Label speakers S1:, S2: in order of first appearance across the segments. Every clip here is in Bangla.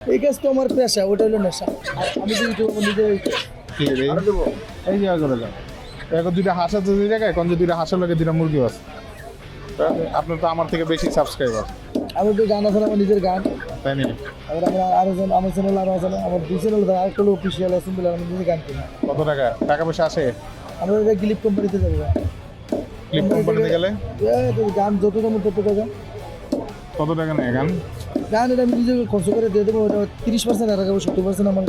S1: এই কাজ তো আমার পেশা ওটা হলো নেশা। আমি তো ইউটিউব নিজে
S2: এই যে করে যাও এখন দুইটা হাঁস আছে দুই জায়গায় কোন যে দুইটা হাঁসের লাগে দুইটা মুরগি আছে। আপনার তো আমার থেকে বেশি সাবস্ক্রাইবার
S1: আমি তো গান আছে আমার নিজের গান।
S2: তাই নাকি?
S1: আবার আমরা আরও জন আমার চ্যানেল আরও আছে আমার দুই চ্যানেল আরেকটা হলো অফিসিয়াল আছে বলে আমি নিজে গান করি
S2: কত টাকা? টাকা পয়সা আসে
S1: আমরা ওটা গিলিপ কোম্পানিতে যাব।
S2: ক্লিপ কোম্পানিতে গেলে?
S1: গান যত দাম তত টাকা।
S2: কত টাকা নেয় গান?
S1: গান এটা আমি নিজে খরচ করে দিয়ে দেবো ওটা তিরিশ পার্সেন্ট আর রাখাবো সত্তর পার্সেন্ট আমার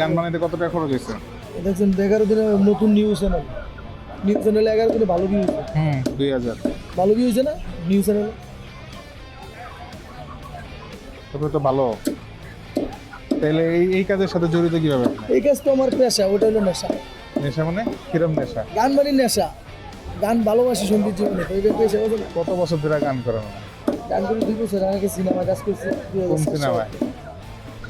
S2: গান বানাইতে কত টাকা খরচ হয়েছে?
S1: দেখছেন এগারো দিনে নতুন নিউজ চ্যানেল নিউজ চ্যানেলে এগারো দিনে ভালো ভিউ হয়েছে।
S2: হুম দুই হাজার।
S1: ভালো ভিউ হয়েছে না? নিউজ চ্যানেলে
S2: তবে তো ভালো। তাহলে এই এই কাজের সাথে জড়িত কীভাবে?
S1: এই কাজ তো আমার পেশা ওটা হলো নেশা।
S2: নেশা মানে কিরম নেশা?
S1: গান মানে নেশা। গান ভালোবাসি সংগীত জীবনে।
S2: কত বছর ধরে গান করেন?
S1: গান করে দুই বছর আগে সিনেমা কাজ করছি
S2: সিনেমায়?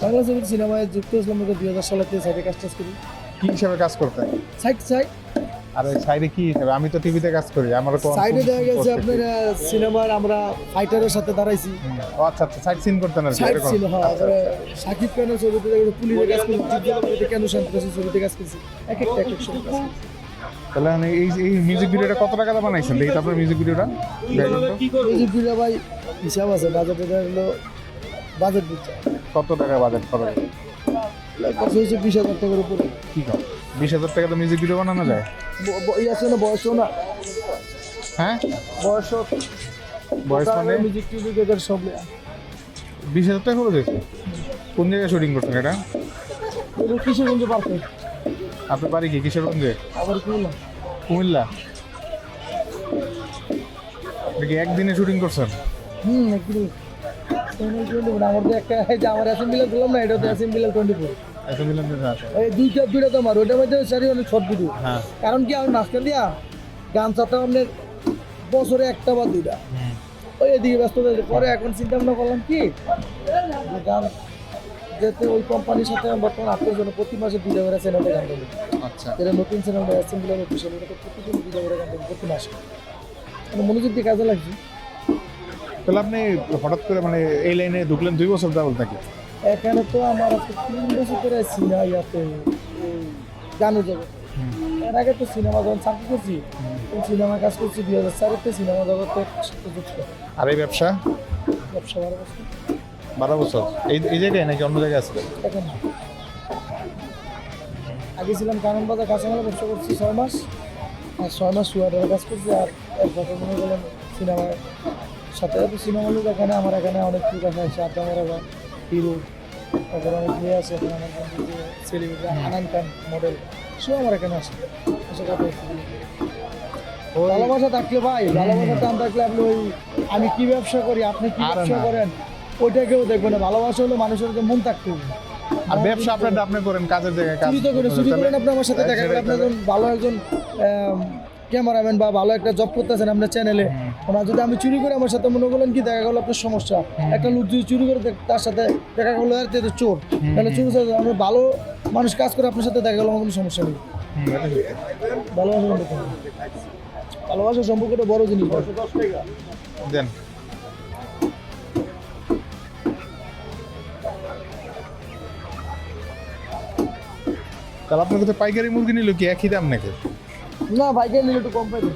S1: বাংলা ছবির সিনেমায় যুক্ত হয়েছিলাম দুই হাজার থেকে সাইডে কাজ টাজ করি।
S2: কি হিসাবে কাজ করতেন
S1: সাইড সাইড।
S2: আর সাইডে কি হিসাবে? আমি তো টিভিতে কাজ করি আমার কোন-
S1: সাইডে দেখা গেছে আপনার সিনেমার আমরা ফাইটারের সাথে দাঁড়াইছি।
S2: ও আচ্ছা আচ্ছা সাইড সিন করতেন আর
S1: সাইড? ছিল হ্যাঁ তারপরে সাকিব খানের ছবিতে দেখে পুলিশে কাজ করছি কেন শান্তি ছবিতে কাজ করছি। এক একটা এক এক সময় কাজ করছি।
S2: তাহলে মানে এই এই মিউজিক ভিডিওটা কত টাকা বানাইছেন? দেখি তারপরে মিউজিক ভিডিওটা
S1: এই যে দুইটা ভাই হিসাব আছে বাজেট হলো বাজেট
S2: কত টাকা বাজেট খরচ
S1: খরচ হয়েছে বিশ হাজার টাকার উপরে।
S2: কি কম? বিশ হাজার টাকা তো মিউজিক ভিডিও বানানো যায়?
S1: ই আছে না বয়সও না।
S2: হ্যাঁ?
S1: বয়সও
S2: বয়স মানে?
S1: মিউজিক টিউজিক এদের সব
S2: বিশ হাজার টাকা খরচ হয়েছে? কোন জায়গায় শুটিং করছেন এটা?
S1: কিশোরগঞ্জ পারফেক্ট
S2: আপনার বাড়ি কি? কিশোরগঞ্জে কুমিল্লা। কি একদিনে শুটিং করছেন?
S1: হুম আমার তো একটা এই যে আমার অ্যাসেম্বলি বললাম না এটা তো অ্যাসেম্বলি টোয়েন্টি ফোর
S2: এত মিলান দিতে আছে।
S1: এই দুইটা দুইটা তো আমার। ওইটার মধ্যে সারি অনেক শর্ট ভিডিও
S2: হ্যাঁ।
S1: কারণ কি দিয়া গান চারটা আপনার বছরে একটা বা দুইটা। ওই এদিকে ব্যস্ত পরে এখন চিন্তা ভাবনা করলাম কি গান যেতে ওই কোম্পানির সাথে আমি বর্তমানে আপনার জন্য প্রতি মাসে দুইটা করে চ্যানেলে গান দেবো
S2: আচ্ছা।
S1: যেটা নতুন চ্যানেলটা অ্যাসেম্বলি অফিসিয়াল ওটাতে প্রতিদিন দুইটা করে গান দেবো প্রতি মাসে। মানে মনোযোগ দিয়ে কাজে লাগছে।
S2: তাহলে আপনি হঠাৎ করে মানে এই লাইনে ঢুকলেন দুই বছর যাবল নাকি?
S1: এখানে তো আমার আজকে তিন বছর করে সিনেমা ইয়াতে এই গানের জগৎ। এর আগে তো সিনেমা যখন চাকরি করছি সিনেমা কাজ করছি দুই হাজার চারেতে সিনেমা জগতের সাথে
S2: আর এই ব্যবসা?
S1: ব্যবসা বারো বছর
S2: বারো বছর। এই এই জায়গায় নাকি অন্য জায়গায় আছে?
S1: এখন। আগে ছিলাম কারণ বাজার কাঁচামালে ব্যবসা করছি ছয় মাস। আর ছয় মাস সুয়ারের কাজ করছি আর এক বছর মনে করলাম সিনেমার সাথে তো সিনেমা লোক এখানে আমার এখানে অনেক লোক আছে আছে আড্ডা মারা হিরো তারপরে অনেক মেয়ে আছে এখানে আমার বন্ধু সেলিব্রিটি আনান খান মডেল সেও আমার এখানে আসে এসে কথা ভালোবাসা থাকলে ভাই ভালোবাসা টান থাকলে আপনি ওই আমি কি ব্যবসা করি আপনি কি ব্যবসা করেন? ওইটা কেউ দেখবে না। ভালোবাসা হলো মানুষের মন থাকতে হবে
S2: আর ব্যবসা আপনার আপনি করেন কাজের জায়গায় কাজ
S1: তো করে চুরি করেন আপনি আমার সাথে। দেখা গেল
S2: সেটাই
S1: আপনি একজন ভালো একজন ক্যামেরাম্যান বা ভালো একটা জব করতেছেন আপনার চ্যানেলে ওনার যদি আমি চুরি করে আমার সাথে মনে করলেন কি দেখা গেলো আপনার সমস্যা। একটা লোক যদি চুরি করে দেখ- তার সাথে দেখা গেলো আর তো চোর। তাহলে চুরি আমরা ভালো মানুষ কাজ করে আপনার সাথে দেখা গেলো আমার কোনো সমস্যা নেই। ভালোবাসা সম্পর্ক। ভালোবাসার সম্পর্কটা বড় জিনিস।
S2: দেন। তাহলে আপনার কাছে পাইকারি মুরগি নিল কি একই দাম নাকি?
S1: না পাইকারি নিলে একটু কম পাইবে।